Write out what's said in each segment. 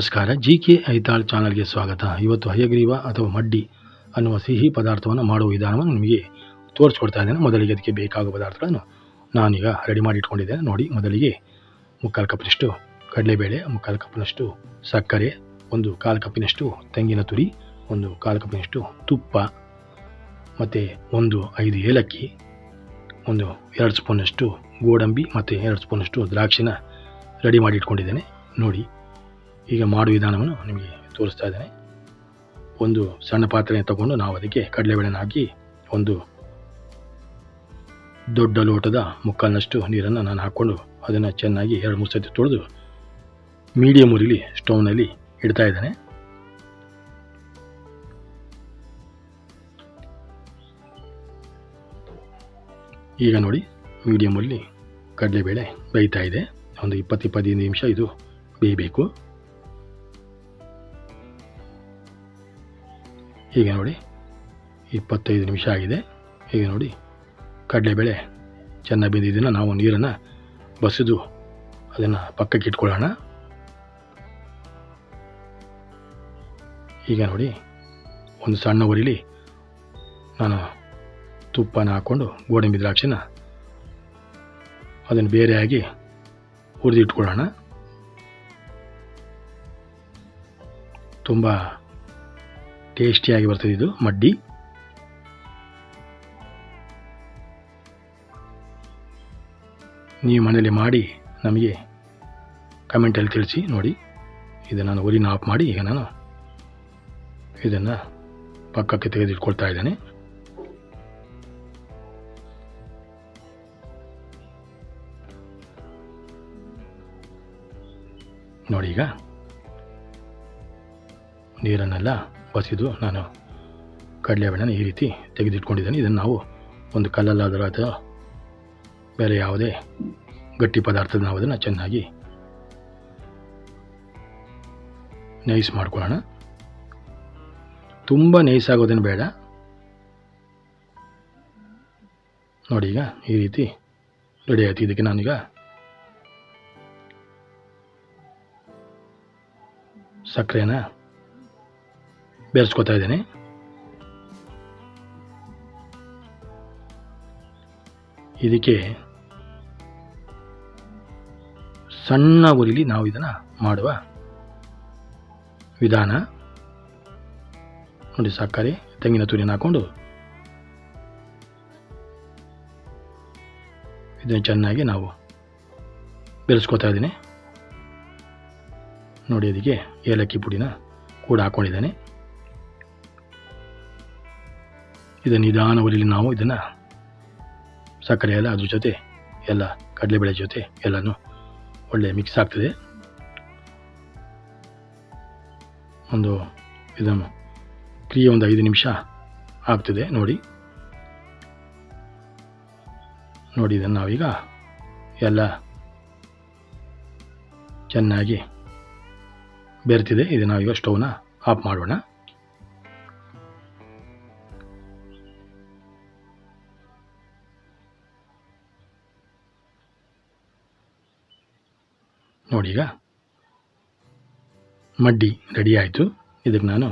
ನಮಸ್ಕಾರ. G K Aithal ಚಾನಲ್ಗೆ ಸ್ವಾಗತ. ಇವತ್ತು ಹಯಗ್ರೀವ ಅಥವಾ ಮಡ್ಡಿ ಅನ್ನುವ ಸಿಹಿ ಪದಾರ್ಥವನ್ನು ಮಾಡುವ ವಿಧಾನವನ್ನು ನಿಮಗೆ ತೋರಿಸ್ಕೊಡ್ತಾ ಇದ್ದೇನೆ. ಮೊದಲಿಗೆ ಅದಕ್ಕೆ ಬೇಕಾಗುವ ಪದಾರ್ಥಗಳನ್ನು ನಾನೀಗ ರೆಡಿ ಮಾಡಿ ಇಟ್ಕೊಂಡಿದ್ದೇನೆ. ನೋಡಿ, ಮೊದಲಿಗೆ ಮುಕ್ಕಾಲು ಕಪ್ಪಿನಷ್ಟು ಕಡಲೆಬೇಳೆ, ಮುಕ್ಕಾಲು ಕಪ್ಪಿನಷ್ಟು ಸಕ್ಕರೆ, ಒಂದು ಕಾಲು ಕಪ್ಪಿನಷ್ಟು ತೆಂಗಿನ ತುರಿ, ಒಂದು ಕಾಲು ಕಪ್ಪಿನಷ್ಟು ತುಪ್ಪ, ಮತ್ತು ಒಂದು ಐದು ಏಲಕ್ಕಿ, ಒಂದು ಎರಡು ಸ್ಪೂನಷ್ಟು ಗೋಡಂಬಿ, ಮತ್ತು ಎರಡು ಸ್ಪೂನಷ್ಟು ದ್ರಾಕ್ಷಿನ ರೆಡಿ ಮಾಡಿ ಇಟ್ಕೊಂಡಿದ್ದೇನೆ. ನೋಡಿ ಈಗ ಮಾಡುವ ವಿಧಾನವನ್ನು ನಿಮಗೆ ತೋರಿಸ್ತಾ ಇದ್ದೇನೆ. ಒಂದು ಸಣ್ಣ ಪಾತ್ರೆಯನ್ನು ತಗೊಂಡು ನಾವು ಅದಕ್ಕೆ ಕಡಲೆಬೇಳೆನ ಹಾಕಿ ಒಂದು ದೊಡ್ಡ ಲೋಟದ ಮುಕ್ಕಾಲಿನಷ್ಟು ನೀರನ್ನು ನಾನು ಹಾಕ್ಕೊಂಡು ಅದನ್ನು ಚೆನ್ನಾಗಿ ಎರಡು ಮೂರು ಸತಿ ತೊಳೆದು ಮೀಡಿಯಮ್ ಉರಿಲಿ ಸ್ಟೌವ್ನಲ್ಲಿ ಇಡ್ತಾ ಇದ್ದೇನೆ. ಈಗ ನೋಡಿ ಮೀಡಿಯಮಲ್ಲಿ ಕಡಲೆಬೇಳೆ ಬೇಯ್ತಾ ಇದೆ. ಒಂದು ಇಪ್ಪತ್ತು ಇಪ್ಪತ್ತೈದು ನಿಮಿಷ ಇದು ಬೇಯಬೇಕು. ಹೀಗೆ ನೋಡಿ, ಇಪ್ಪತ್ತೈದು ನಿಮಿಷ ಆಗಿದೆ. ಈಗ ನೋಡಿ ಕಡಲೆಬೇಳೆ ಚೆನ್ನಾಗಿ ಬೆಂದಿದ್ದನ್ನು ನಾವು ನೀರನ್ನು ಬಸಿದು ಅದನ್ನು ಪಕ್ಕಕ್ಕೆ ಇಟ್ಕೊಳ್ಳೋಣ. ಈಗ ನೋಡಿ, ಒಂದು ಸಣ್ಣ ಉರಿಲಿ ನಾನು ತುಪ್ಪನ ಹಾಕ್ಕೊಂಡು ಗೋಡಂಬಿ ದ್ರಾಕ್ಷಿನ ಅದನ್ನು ಬೇರೆಯಾಗಿ ಹುರಿದಿಟ್ಕೊಳ್ಳೋಣ. ತುಂಬ ಟೇಸ್ಟಿಯಾಗಿ ಬರ್ತದೆ ಇದು, ಮಡ್ಡಿ. ನೀವು ಮನೆಯಲ್ಲಿ ಮಾಡಿ, ನಮಗೆ ಕಮೆಂಟಲ್ಲಿ ತಿಳಿಸಿ, ನೋಡಿ. ಇದು ನಾನು ಒಲಿನ ಆಫ್ ಮಾಡಿ, ಈಗ ನಾನು ಇದನ್ನು ಪಕ್ಕಕ್ಕೆ ತೆಗೆದಿಟ್ಕೊಳ್ತಾ ಇದ್ದೇನೆ. ನೋಡಿ ಈಗ ನೀರನ್ನೆಲ್ಲ ಬಸಿದು ನಾನು ಕಡಲೆಬೇಳೆನ ಈ ರೀತಿ ತೆಗೆದಿಟ್ಕೊಂಡಿದ್ದೇನೆ. ಇದನ್ನು ನಾವು ಒಂದು ಕಲ್ಲಲ್ಲಾದರೂ ಅಥವಾ ಬೇರೆ ಯಾವುದೇ ಗಟ್ಟಿ ಪದಾರ್ಥದ ನಾವು ಅದನ್ನು ಚೆನ್ನಾಗಿ ನೈಸ್ ಮಾಡ್ಕೊಳ್ಳೋಣ. ತುಂಬ ನೈಸ್ ಆಗೋದೇನು ಬೇಡ. ನೋಡಿ ಈಗ ಈ ರೀತಿ ರೆಡಿ ಆಯ್ತು. ಇದಕ್ಕೆ ನಾನೀಗ ಸಕ್ಕರೆನ ಬೆರೆಸ್ಕೊತಾ ಇದ್ದೀನಿ. ಇದಕ್ಕೆ ಸಣ್ಣ ಉರಿಲಿ ನಾವು ಇದನ್ನು ಮಾಡುವ ವಿಧಾನ. ನೋಡಿ ಸಕ್ಕರೆ ತೆಂಗಿನ ತುರಿನ ಹಾಕ್ಕೊಂಡು ಇದನ್ನು ಚೆನ್ನಾಗಿ ನಾವು ಬೆರೆಸ್ಕೊತಾ ಇದ್ದೀನಿ. ನೋಡಿ ಅದಕ್ಕೆ ಏಲಕ್ಕಿ ಪುಡಿನ ಕೂಡ ಹಾಕ್ಕೊಂಡಿದ್ದೇನೆ ಇದನ್ನು ನಿಧಾನವರಲ್ಲಿ ನಾವು ಇದನ್ನು ಸಕ್ಕರೆ ಎಲ್ಲ ಅದ್ರ ಜೊತೆ ಎಲ್ಲ ಕಡಲೆಬೇಳೆ ಜೊತೆ ಎಲ್ಲನೂ ಒಳ್ಳೆ ಮಿಕ್ಸ್ ಆಗ್ತದೆ. ಒಂದು ಇದನ್ನು ಕ್ರಿಯೆ ಒಂದು ಐದು ನಿಮಿಷ ಆಗ್ತದೆ ನೋಡಿ. ನೋಡಿ ಇದನ್ನು ನಾವೀಗ ಎಲ್ಲ ಚೆನ್ನಾಗಿ ಬೆರ್ತಿದೆ. ಇದನ್ನು ನಾವೀಗ ಸ್ಟೌವ್ನ ಆಫ್ ಮಾಡೋಣ. ನೋಡಿ ಈಗ ಮಡ್ಡಿ ರೆಡಿ ಆಯಿತು. ಇದಕ್ಕೆ ನಾನು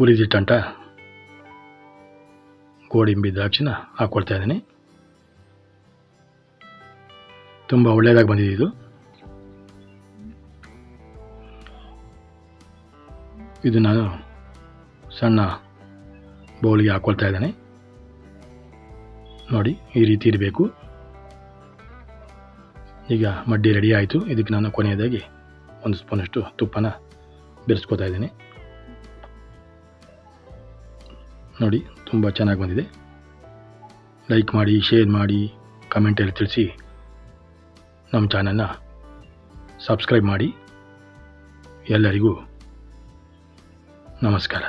ಉರಿದಿಟ್ಟಂಟ ಗೋಡಿಂಬಿ ದ್ರಾಕ್ಷಿನ ಹಾಕ್ಕೊಳ್ತಾ ಇದ್ದೀನಿ. ತುಂಬ ಒಳ್ಳೆಯದಾಗಿ ಬಂದಿದೆ ಇದು. ಇದು ನಾನು ಸಣ್ಣ ಬೌಲಿಗೆ ಹಾಕ್ಕೊಳ್ತಾ ಇದ್ದೇನೆ. ನೋಡಿ ಈ ರೀತಿ ಇರಬೇಕು. ಈಗ ಮಡ್ಡಿ ರೆಡಿ ಆಯಿತು. ಇದಕ್ಕೆ ನಾನು ಕೊನೆಯದಾಗಿ ಒಂದು ಸ್ಪೂನಷ್ಟು ತುಪ್ಪನ ಬೆರೆಸ್ಕೋತಾ ಇದ್ದೀನಿ. ನೋಡಿ, ತುಂಬ ಚೆನ್ನಾಗಿ ಬಂದಿದೆ. ಲೈಕ್ ಮಾಡಿ ಶೇರ್ ಮಾಡಿ ಕಮೆಂಟಲ್ಲಿ ತಿಳಿಸಿ ನಮ್ಮ ಚಾನಲ್ನ ಸಬ್ಸ್ಕ್ರೈಬ್ ಮಾಡಿ. ಎಲ್ಲರಿಗೂ ನಮಸ್ಕಾರ.